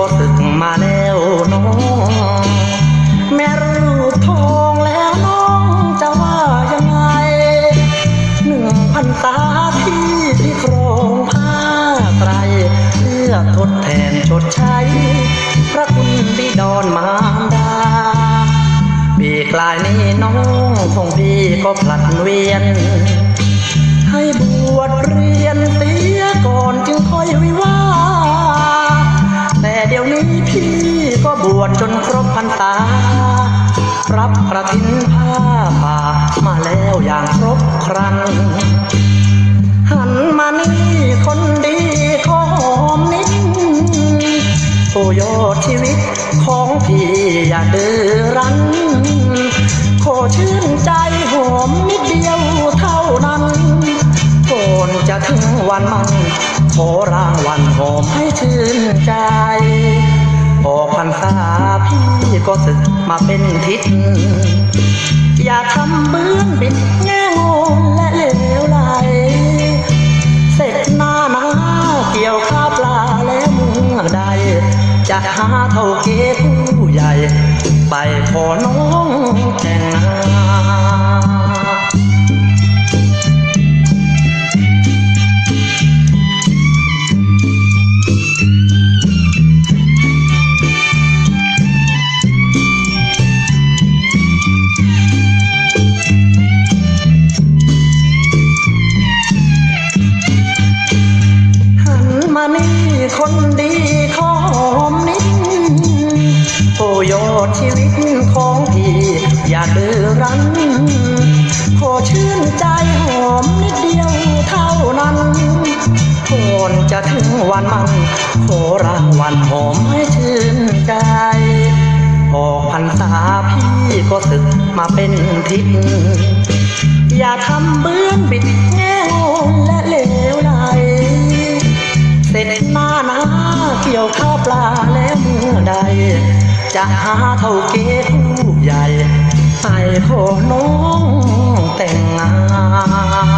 ก็ศึกมาแล้วน้องแม่รูปทองแล้วน้องจะว่ายังไงหนึ่งพันตาที่ที่โครงผ้าไตรเพื่อทดแทนชดใช้ พระคุณบิดอนมารดาปีกลายนี้น้องของพี่ก็ผลัดเวียน ให้บวชเรียนเสียก่อนจึงค่อยวิวา วชจนครบพรรษารับกระถินผ้าป่ามาแล้วอย่างครบครัน หันมานี่คนดีขอหอมนิดโอ้ยอดชีวิตของพี่อย่าดื้อรั้น ขอชื่นใจหอมนิดเดียวเท่านั้นก่อนจะถึงวันมันขอรางวัลหอมให้ชื่นใจ ศึกมาเป็นทิศ อย่าทำเบื้องบิดแง่งอนและเหลวไหล เสร็จหน้านาเกี่ยวข้าปลาแล้วเมื่อใด จะหาเท่าเกผู้ใหญ่ ไปขอน้องแต่งงาน ก่อนจะถึงวันมันขอรางวัลหอมให้ชื่นใจออกพรรษาพี่ก็ศึกมาเป็นทิศอย่าทำเบื้อนบิดแง่งและเหลวไหลเสร็จหน้านาเกี่ยวข้าวปลาแล้วเมื่อใด จะหาเท่าเกผู้ใหญ่ไปขอน้องแต่งงาน